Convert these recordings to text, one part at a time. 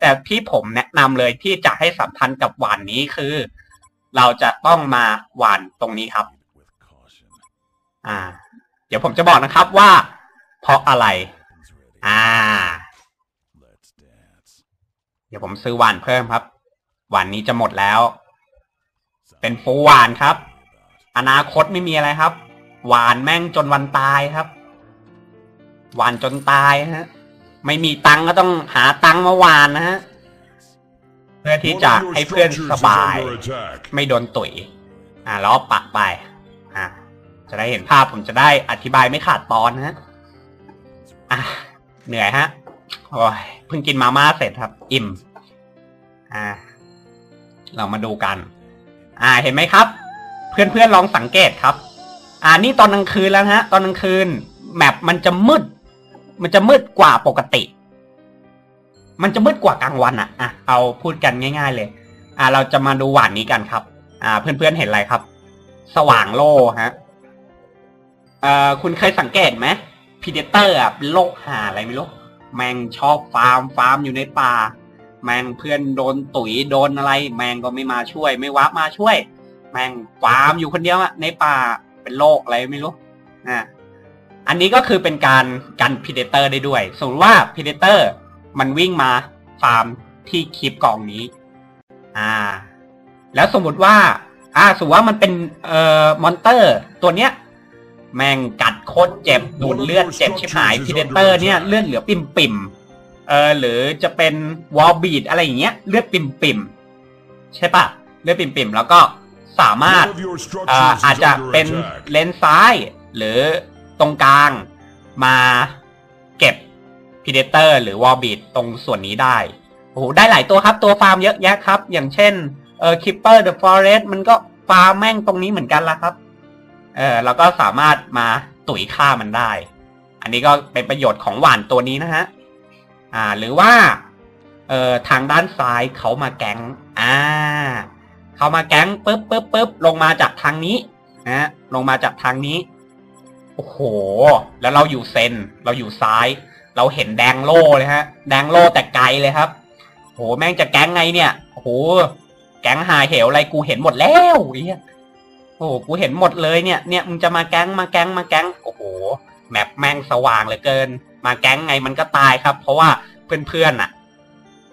แต่ที่ผมแนะนำเลยที่จะให้สัมพันธ์กับหวานนี้คือ เราจะต้องมาหวานตรงนี้ครับ อ่า เดี๋ยวผมจะบอกนะครับว่า เพราะอะไร อ่า เดี๋ยวผมซื้อหวานเพิ่มครับ หวานนี้จะหมดแล้ว เป็นฟูหวานครับ อนาคตไม่มีอะไรครับ หวานแม่งจนวันตายครับ หวานจนตายฮะ ไม่มีตังก็ต้องหาตังค์มาหวานนะฮะ เพื่อที่จะให้เพื่อนสบาย ไม่โดนตุ๋ย อ่าแล้วปักไป อ่าจะได้เห็นภาพผมจะได้อธิบายไม่ขาดตอนนะฮะ อะ เหนื่อยฮะ โอ้ย เพิ่งกินมาม่าเสร็จครับ อิ่ม อ่า เรามาดูกัน อ่า เห็นไหมครับ เพื่อนๆลองสังเกตครับ อ่า นี่ตอนกลางคืนแล้วฮะ ตอนกลางคืน แมปมันจะมืด มันจะมืดกว่าปกติ มันจะมืดกว่ากลางวันอะอะ เอาพูดกันง่าย ๆ เลย อ่า เราจะมาดูหวานนี้กันครับ อ่า เพื่อนๆเห็นอะไรครับ สว่างโล่ฮะเอ่อคุณเคยสังเกตไหมพีเดเตอร์อะเป็นโรคหาอะไรไม่รู้แมงชอบฟาร์มฟาร์มอยู่ในป่า แมงเพื่อนโดนตุ๋ยโดนอะไร แมงก็ไม่มาช่วย ไม่วับมาช่วย แมงฟาร์มอยู่คนเดียวอะในป่าเป็นโรคอะไรไม่รู้อ่า อันนี้ก็คือเป็นการกันพีเดเตอร์ได้ด้วย สมมติว่าพีเดเตอร์มันวิ่งมาฟาร์มที่คลิปกล่องนี้ อ่า แล้วสมมติว่า อ่า สมมติว่ามันเป็นเอ่อมอนเตอร์ ตัวเนี้ย แม่งกัดโคตรเจ็บดูดเลือดเจ็บชิบหายพีเดเตอร์เนี่ยเลือดเหลือปิ่มปิ่มๆเออหรือจะเป็นวอลบีดอะไรอย่างเงี้ยเลือดปิ่มปิ่มๆใช่ปะเลือดปิ่มปิ่มๆแล้วก็สามารถ One of your เอ่อ structures อาจ is จะ under เป็น attack. เลนซ้าย หรือ ตรงกลางมาเก็บพีเดเตอร์หรือวอลบีดตรงส่วนนี้ได้โอ้โหได้หลายตัวครับตัวฟาร์มเยอะแยะครับ อย่างเช่นเออคิปเปอร์เดอะฟอเรสต์มันก็ฟาร์มแม่งตรงนี้เหมือนกันละครับเออเราก็สามารถมาตุ๋ยฆ่ามันได้ อันนี้ก็เป็นประโยชน์ของหวานตัวนี้นะฮะอ่า หรือว่าเอ่อทางด้านซ้ายเขามาแก๊งอ่าเขามาแก๊งปุ๊บปุ๊บปุ๊บลงมาจากทางนี้นะฮะลงมาจากทางนี้ โอ้โห แล้วเราอยู่เซน เราอยู่ซ้าย เราเห็นแดงโล่เลยฮะ แดงโล่แต่ไกลเลยครับ โห แม่งจะแก๊งไงเนี่ยโอ้โห แก๊งหาเหวอะไรกูเห็นหมดแล้วเหี้ยโอ้โห กูเห็นหมดเลยเนี่ย เนี่ยมึงจะมาแก๊งมาแก๊งมาแก๊ง โอ้โห แมปแม่งสว่างเหลือเกิน มาแก๊งไงมันก็ตายครับ เพราะว่าเพื่อนๆอะ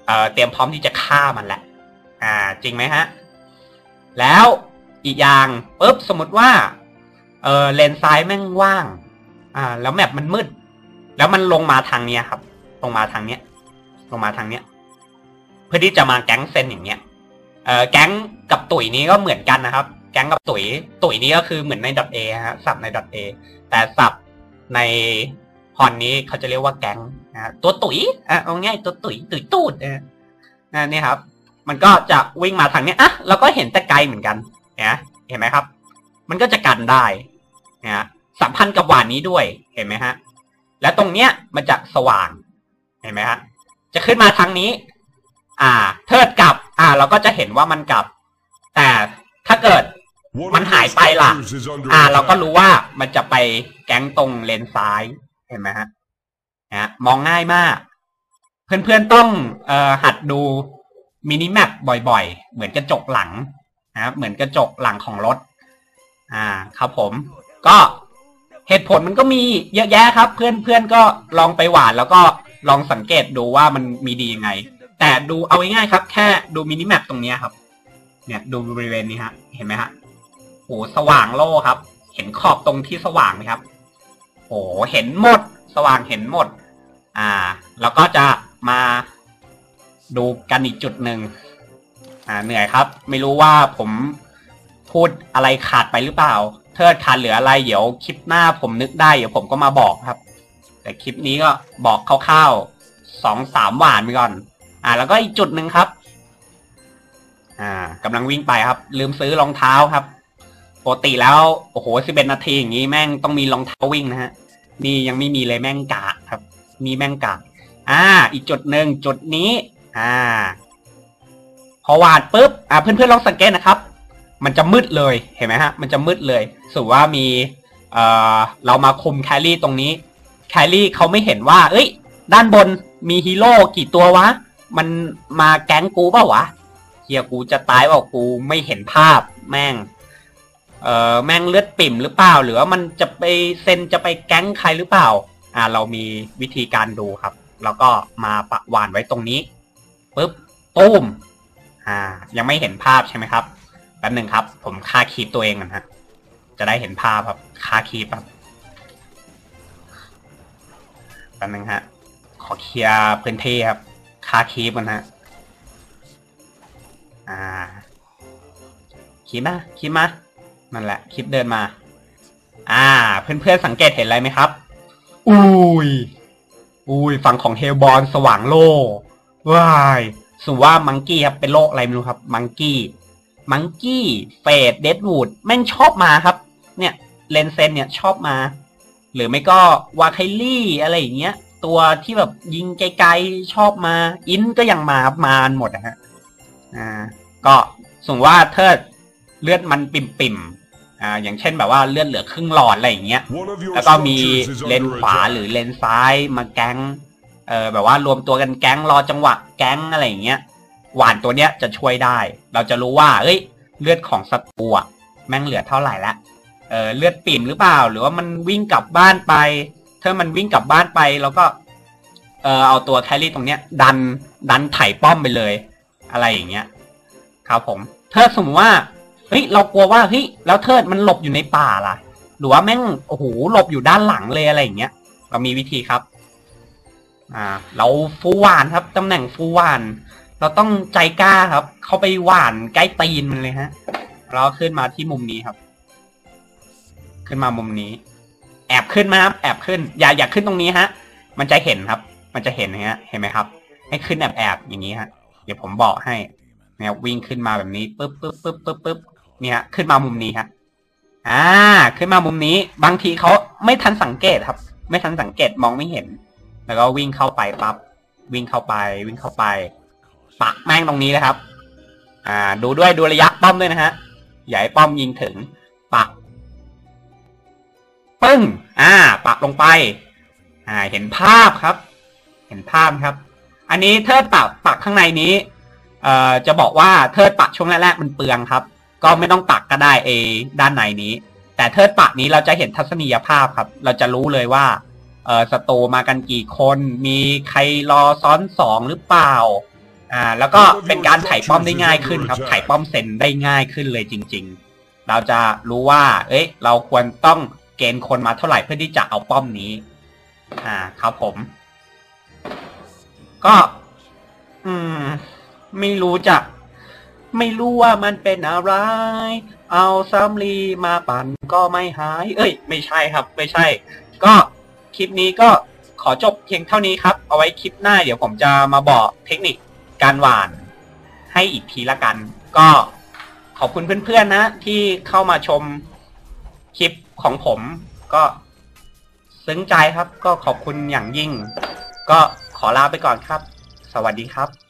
เอ่อ เตรียมพร้อมที่จะฆ่ามันแหละ อ่า จริงไหมฮะ แล้วอีกอย่างปุ๊บสมมติว่า เออเลนซ้ายแม่งว่าง อ่า แล้วแมปมันมืด แล้วมันลงมาทางเนี้ยครับ ลงมาทางเนี้ย ลงมาทางเนี้ย เพื่อที่จะมาแก๊งเซนอย่างเงี้ย เอ่อแก๊งกับตุ๋ยนี้ก็เหมือนกันนะครับ แก๊งกับตุ๋ย ตุ๋ยนี้ก็คือเหมือนในดอทเอฮะสับในดอทเอแต่สับในพรนี้เขาจะเรียกว่าแก๊งนะฮะตัวตุ๋ยอะเอาง่ายตัวตุ๋ยตุ๋ยตูดนะนะนี่ครับ มันก็จะวิ่งมาทางเนี้ยอะเราก็เห็นแต่ไกลเหมือนกันนะเห็นไหมครับ มันก็จะกันได้ นะฮะสัมพันธ์กับหวานนี้ด้วยเห็นไหมฮะ แล้วตรงเนี้ยมันจะสว่างเห็นไหมฮะจะขึ้นมาทางนี้ อ่า เทิดกลับ อ่า เราก็จะเห็นว่ามันกลับ แต่ถ้าเกิดมันหายไปล่ะ อ่า เราก็รู้ว่ามันจะไปแก๊งตรงเลนซ้ายเห็นไหมฮะนะฮะมองง่ายมาก เพื่อนๆต้องเอ่อหัดดูมินิแมปบ่อยๆ เหมือนกระจกหลังนะเหมือนกระจกหลังของรถ อ่า ครับผม ก็เหตุผลมันก็มีเยอะแยะครับ เพื่อนเพื่อนก็ลองไปหวานแล้วก็ลองสังเกตดูว่ามันมีดียังไง แต่ดูเอาง่ายๆครับ แค่ดูมินิแมปตรงนี้ครับ เนี่ยดูบริเวณนี้ฮะ เห็นไหมฮะโอ้สว่างโล่ครับ เห็นขอบตรงที่สว่างไหมครับโอ้เห็นหมด สว่างเห็นหมด อ่า แล้วก็จะมาดูกันอีกจุดหนึ่งอ่าเหนื่อยครับ ไม่รู้ว่าผมพูดอะไรขาดไปหรือเปล่า เทิดขาดเหลืออะไรเดี๋ยวคลิปหน้าผมนึกได้เดี๋ยวผมก็มาบอกครับ แต่คลิปนี้ก็บอกคร่าวๆสองสามหวานไปก่อน อ่า แล้วก็อีกจุดหนึ่งครับ อ่ากำลังวิ่งไปครับ ลืมซื้อรองเท้าครับปกติแล้วโอ้โหสิบเอ็ดนาทีอย่างนี้แม่งต้องมีรองเท้าวิ่งนะฮะนี่ยังไม่มีเลยแม่งกากครับ มีแม่งกากอ่า อีกจุดหนึ่งจุดนี้ อ่า พอวาดปุ๊บอ่าเพื่อนๆลองสังเกตนะครับ มันจะมืดเลยเห็นไหมฮะ มันจะมืดเลยสมมติว่ามีเอ่อเรามาคุมแครี่ตรงนี้แครี่เขาไม่เห็นว่า เอ้ย ด้านบนมีฮีโร่กี่ตัววะ มันมาแก๊งกูเปล่าวะเฮียกูจะตายเปล่ากูไม่เห็นภาพแม่ง เออแม่งเลือดปิ่มหรือเปล่า หรือว่ามันจะไปเซนจะไปแก๊งใครหรือเปล่า อ่า เรามีวิธีการดูครับ แล้วก็มาปะหวานไว้ตรงนี้ปุ๊บตุ้มอ่า ยังไม่เห็นภาพใช่ไหมครับ ป๊บหนึ่งครับ ผมค่าคีปตัวเองก่อนฮะ จะได้เห็นภาพครับค่าคีปครับแป๊บหนึ่งฮะ ขอเคลียร์พื้นที่ครับ ค่าคีปก่อนฮะ อ่า คีปมา คีปมา นั่นแหละคลิปเดินมา อ่า เพื่อนๆสังเกตเห็นอะไรไหมครับ อุ้ย อุ้ย ฝั่งของเฮลบอลสว่างโลว้ายสมมติว่ามังกี้ครับ เป็นโรคอะไรไม่รู้ครับ มังกี้ มังกี้เฟดเดดวูดแม่งชอบมาครับ เนี่ยเลนเซนเนี่ยชอบมา หรือไม่ก็วาไคลี่อะไรอย่างเงี้ย ตัวที่แบบยิงไกลๆชอบมา อินก็ยังมาครับมาหมดนะฮะอ่าก็สมมติว่าเทิดเลือดมันปิ่มๆอ่าอย่างเช่นแบบว่าเลือดเหลือครึ่งหลอดอะไรอย่างเงี้ย One of your แล้วก็มี structures is เลน under ขวา attack. หรือเลนซ้ายมาแก๊งเออแบบว่ารวมตัวกันแก๊งรอจังหวะแก๊งอะไรอย่างเงี้ย หวานตัวเนี้ยจะช่วยได้ เราจะรู้ว่า เอ้ย เลือดของศัตรูอะแม่งเหลือเท่าไหร่ละเออเลือดปิ่มหรือเปล่า หรือว่ามันวิ่งกลับบ้านไป ถ้ามันวิ่งกลับบ้านไปแล้วก็ เออเอาตัวแครี่ตรงเนี้ย ดันดันไถ่ป้อมไปเลย อะไรอย่างเงี้ยครับผม ถ้าสมมติว่าเฮ้ยเรากลัวว่าเฮ้ยแล้วเทิดมันหลบอยู่ในป่าล่ะ หรือว่าแม่งโอ้โหหลบอยู่ด้านหลังเลยอะไรอย่างเงี้ย เรามีวิธีครับ อ่า เราฟูหวานครับตำแหน่งฟูหวาน เราต้องใจกล้าครับ เข้าไปหวานใกล้ตีนมันเลยฮะ เราขึ้นมาที่มุมนี้ครับ ขึ้นมามุมนี้ แอบขึ้นมาครับแอบขึ้น อย่าอย่าขึ้นตรงนี้ฮะ มันจะเห็นครับ มันจะเห็นนะฮะ เห็นไหมครับ ให้ขึ้นแอบแอบๆอย่างนี้ฮะ เดี๋ยวผมบอกให้เนี่ยวิ่งขึ้นมาแบบนี้ปึ๊บปึ๊บปึ๊บปึ๊บปึ๊บเนี่ยขึ้นมามุมนี้ฮะ อ่า ขึ้นมามุมนี้ บางทีเขาไม่ทันสังเกตครับ ไม่ทันสังเกตมองไม่เห็น แล้วก็วิ่งเข้าไปปั๊บวิ่งเข้าไป วิ่งเข้าไป ปักแม่งตรงนี้เลยครับ อ่า ดูด้วยดูระยะป้อมด้วยนะฮะให้ป้อมยิงถึง ปักปึ้ง อ่า ปักลงไป อ่า เห็นภาพครับ เห็นภาพครับ อันนี้เทิดปักปักข้างในนี้ เอ่อ จะบอกว่าเทิดปักช่วงแรกๆมันเปลืองครับ ก็ไม่ต้องปักก็ได้เอด้านในนี้ แต่เทิดปักนี้เราจะเห็นทัศนียภาพครับ เราจะรู้เลยว่า เออสโตมากันกี่คน มีใครรอซ้อนสองหรือเปล่า อ่า แล้วก็เป็นการไถ่ป้อมได้ง่ายขึ้นครับ ไถ่ป้อมเซนได้ง่ายขึ้นเลยจริง ๆ เราจะรู้ว่า เอ้ย เราควรต้องเกณฑ์คนมาเท่าไหร่เพื่อที่จะเอาป้อมนี้ อ่า ครับผม ก็ อืม ไม่รู้จะ ไม่รู้ว่ามันเป็นอะไร เอาซัมลีมาปั่นก็ไม่หาย เอ้ย ไม่ใช่ครับ ไม่ใช่ ก็คลิปนี้ก็ขอจบเพียงเท่านี้ครับ เอาไว้คลิปหน้าเดี๋ยวผมจะมาบอกเทคนิค การหวานให้อีกทีละกัน ก็ขอบคุณเพื่อนๆนะ ที่เข้ามาชมคลิปของผมก็ซึ้งใจครับ ก็ขอบคุณอย่างยิ่ง ก็ขอลาไปก่อนครับ สวัสดีครับ